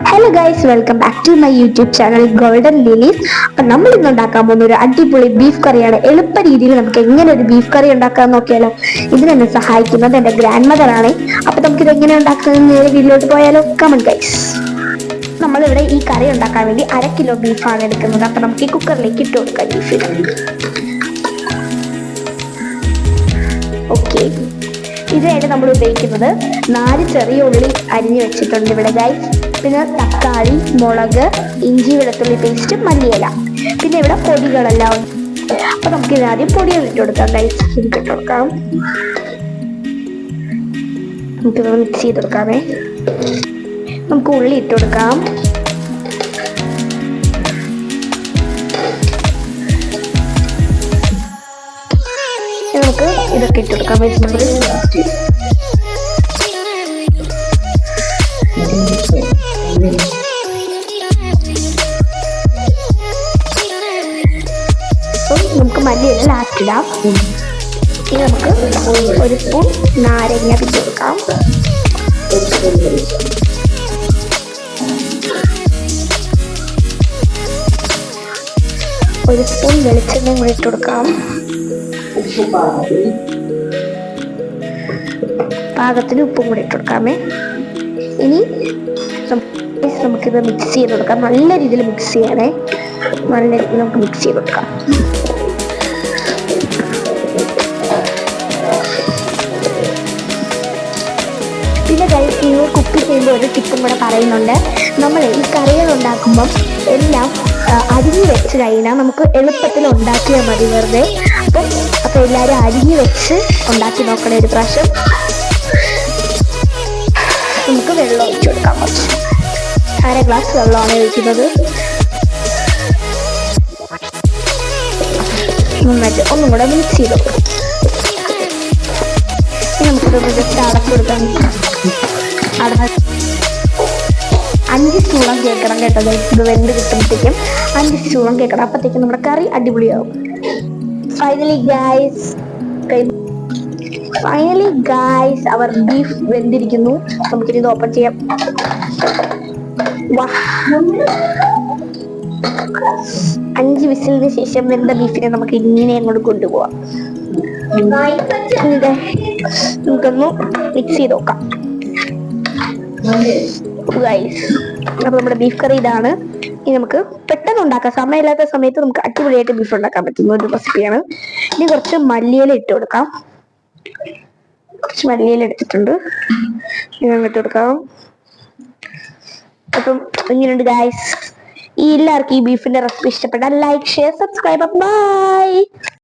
Hello guys welcome back to my YouTube channel golden lilies അപ്പൊ നമ്മൾ ഇന്ന് ഉണ്ടാക്കാൻ പോകുന്ന ഒരു അടിപൊളി ബീഫ് കറിയാണ് എളുപ്പ രീതിയിൽ നമുക്ക് എങ്ങനെ ഒരു ബീഫ് കറി ഉണ്ടാക്കാൻ നോക്കിയാലോ? ഇതിനെന്നെ സഹായിക്കുന്നത് എന്റെ ഗ്രാൻഡ് മദർ ആണ്. അപ്പൊ നമുക്ക് ഇത് എങ്ങനെ ഉണ്ടാക്കുന്നത് നേരെ വീട്ടിലോട്ട് പോയാലോ? കമൺ ഗൈസ് നമ്മളിവിടെ ഈ കറി ഉണ്ടാക്കാൻ വേണ്ടി അര കിലോ ബീഫാണ് എടുക്കുന്നത്. അപ്പൊ നമുക്ക് ഈ കുക്കറിലേക്ക് ഇട്ട് കൊടുക്കാം ബീഫ് ഓക്കെ ഇതിനായിട്ട് നമ്മൾ ഉപയോഗിക്കുന്നത് നാല് ചെറിയ ഉള്ളി അരിഞ്ഞു വെച്ചിട്ടുണ്ട് ഇവിടെ ഗൈസ് പിന്നെ തക്കാളി മുളക് ഇഞ്ചി വെളുത്തുള്ളി പേസ്റ്റ് മല്ലിയില. പിന്നെ ഇവിടെ പൊടികളെല്ലാം ഉണ്ട്. അപ്പൊ നമുക്ക് ആദ്യം പൊടികൾ ഇട്ട് കൊടുക്കാം ഗൈസ് നമുക്ക് ഇട്ട് കൊടുക്കാം. നമുക്കിത് മിക്സ് ചെയ്ത് കൊടുക്കാമേ. നമുക്ക് ഉള്ളി ഇട്ട് കൊടുക്കാം. നമുക്ക് ഇതൊക്കെ ഇട്ട് കൊടുക്കാം വെജിറ്റബിൾ മല്ലിയില ലാസ്റ്റ് ഇടാം ഇനി നമുക്ക് ഒരു സ്പൂൺ നാരങ്ങ കൊടുക്കാം. ഒരു സ്പൂൺ വെളിച്ചെണ്ണയും കൂടി ഇട്ട് കൊടുക്കാം. പാകത്തിന് ഉപ്പും കൂടി ഇട്ട് കൊടുക്കാമേ. ഇനി നമുക്കിത് മിക്സ് ചെയ്ത് കൊടുക്കാം. നല്ല രീതിയിൽ മിക്സ് ചെയ്യണേ നല്ല രീതിയിൽ നമുക്ക് മിക്സ് ചെയ്ത് കൊടുക്കാം. നിങ്ങൾ കുക്ക് ചെയ്യുമ്പോൾ ഒരു ടിപ്പും കൂടെ പറയുന്നുണ്ട്. നമ്മൾ ഈ കറികൾ ഉണ്ടാക്കുമ്പം എല്ലാം അരിഞ്ഞ് വെച്ച് കഴിഞ്ഞാൽ നമുക്ക് എളുപ്പത്തിൽ ഉണ്ടാക്കിയാൽ മതി വെറുതെ. അപ്പം അപ്പോൾ എല്ലാവരും അരിഞ്ഞു വെച്ച് ഉണ്ടാക്കി നോക്കണേ ഒരു പ്രാവശ്യം. നമുക്ക് വെള്ളം ഒഴിച്ചു കൊടുക്കാം കുറച്ച്. അര ഗ്ലാസ് വെള്ളമാണ് ഒഴിക്കുന്നത്. നന്നായിട്ട് ഒന്നും കൂടെ മിക്സ് ചെയ്ത് നമുക്കിതൊന്ന് ജസ്റ്റ് അടച്ചു കൊടുക്കാം. അഞ്ച് ചൂളം കേൾക്കണം കേട്ടോ. ഇത് വെന്ത് കിട്ടുമ്പോഴത്തേക്കും അഞ്ച് ചൂളം കേൾക്കണം. അപ്പോഴത്തേക്കും നമ്മുടെ കറി അടിപൊളിയാവും. Finally guys finally guys our beef വെന്തിരിക്കുന്നു. നമുക്കിനി ഇത് ഓപ്പൺ ചെയ്യാം. അഞ്ച് വിസിലിന് ശേഷം വെന്ത ബീഫിനെ നമുക്ക് ഇങ്ങനെ അങ്ങോട്ട് കൊണ്ടുപോവാം. നമുക്കൊന്ന് മിക്സ് ചെയ്ത് നോക്കാം. അപ്പൊ നമ്മുടെ ബീഫ് കറി ഇതാണ്. ഇനി നമുക്ക് പെട്ടെന്ന് ഉണ്ടാക്കാം സമയമില്ലാത്ത സമയത്ത് നമുക്ക് അടിപൊളിയായിട്ട് ബീഫ് ഉണ്ടാക്കാൻ പറ്റുന്ന ഒരു റെസിപ്പിയാണ് ഇനി കുറച്ച് മല്ലിയില ഇട്ട് കൊടുക്കാം. കുറച്ച് മല്ലിയില എടുത്തിട്ടുണ്ട്. അങ്ങ് ഇട്ട് കൊടുക്കാം. അപ്പം ഇങ്ങനെയുണ്ട് ഗായ്സ് ഈ എല്ലാവർക്കും ഈ ബീഫിന്റെ റെസിപ്പി ഇഷ്ടപ്പെട്ടാൽ ലൈക്ക് ഷെയർ സബ്സ്ക്രൈബ് ബൈ